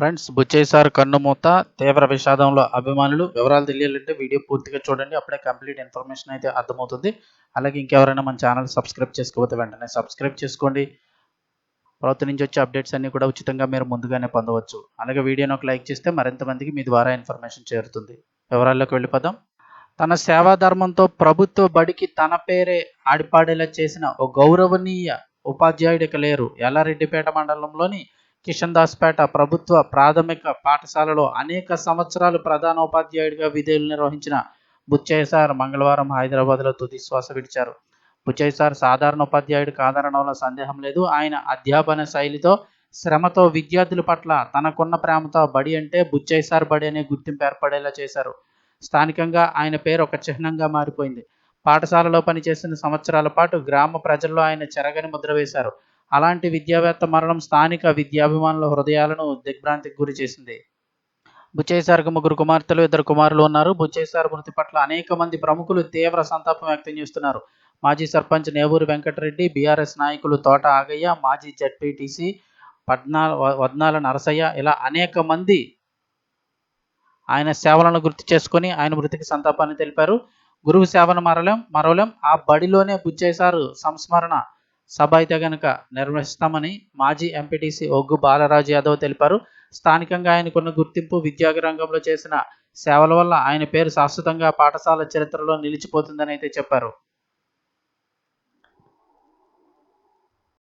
Friends Buchaiah sir కన్నుమూత తీవ్ర విషాదంలో అభిమానులు. వివరాలు తెలియాలంటే వీడియో పూర్తిగా చూడండి. అప్పుడే కంప్లీట్ ఇన్ఫర్మేషన్ అయితే అర్థమవుతుంది. అలాగే ఇంకెవరైనా మన ఛానల్ సబ్స్క్రైబ్ చేసుకోకపోతే వెంటనే సబ్స్క్రైబ్ చేసుకోండి. ప్రభుత్వం నుంచి వచ్చే అప్డేట్స్ అన్నీ కూడా ఉచితంగా మీరు ముందుగానే పొందవచ్చు. అలాగే వీడియోని ఒక లైక్ చేస్తే మరింత మందికి మీ ద్వారా ఇన్ఫర్మేషన్ చేరుతుంది. వివరాల్లోకి వెళ్ళిపోదాం. తన సేవా ధర్మంతో ప్రభుత్వ బడికి తన పేరే ఆడిపాడేలా చేసిన ఓ గౌరవనీయ ఉపాధ్యాయుడిక లేరు. ఎల్లారెడ్డిపేట మండలంలోని కిషన్ దాస్పేట ప్రభుత్వ ప్రాథమిక పాఠశాలలో అనేక సంవత్సరాలు ప్రధాన ఉపాధ్యాయుడిగా విధులు నిర్వహించిన బుచ్చయ్య సార్ మంగళవారం హైదరాబాద్లో తుది శ్వాస విడిచారు. బుచ్చయ్య సార్ సాధారణ ఉపాధ్యాయుడు కాదనడంలో సందేహం లేదు. ఆయన అధ్యాపన శైలితో శ్రమతో విద్యార్థుల పట్ల తనకున్న ప్రేమతో బడి అంటే బుచ్చయ్య సార్ బడి అనే గుర్తింపు ఏర్పడేలా చేశారు. స్థానికంగా ఆయన పేరు ఒక చిహ్నంగా మారిపోయింది. పాఠశాలలో పనిచేసిన సంవత్సరాల పాటు గ్రామ ప్రజల్లో ఆయన చెరగని ముద్ర వేశారు. అలాంటి విద్యావేత్త మరణం స్థానిక విద్యాభిమానుల హృదయాలను దిగ్భ్రాంతికి గురి చేసింది. బుచ్చయ్య సార్కు ముగ్గురు కుమార్తెలు ఇద్దరు కుమారులు ఉన్నారు. బుచ్చయ్య సార్ మృతి పట్ల అనేక మంది ప్రముఖులు తీవ్ర సంతాపం వ్యక్తం చేస్తున్నారు. మాజీ సర్పంచ్ నేవూరు వెంకటరెడ్డి బీఆర్ఎస్ నాయకులు తోట ఆగయ్య మాజీ జడ్పీటీసీ పద్నా వద్నాల నరసయ్య ఇలా అనేక మంది ఆయన సేవలను గుర్తు చేసుకొని ఆయన మృతికి సంతాపాన్ని తెలిపారు. గురువు సేవను మరలేం మరవలేం. ఆ బడిలోనే బుచ్చయ్య సారు సంస్మరణ సభ అయితే గనక నిర్వహిస్తామని మాజీ ఎంపీటీసీ ఒగ్గు బాలరాజు యాదవ్ తెలిపారు. స్థానికంగా ఆయనకున్న గుర్తింపు విద్యా రంగంలో చేసిన సేవల వల్ల ఆయన పేరు శాశ్వతంగా పాఠశాల చరిత్రలో నిలిచిపోతుందని అయితే చెప్పారు.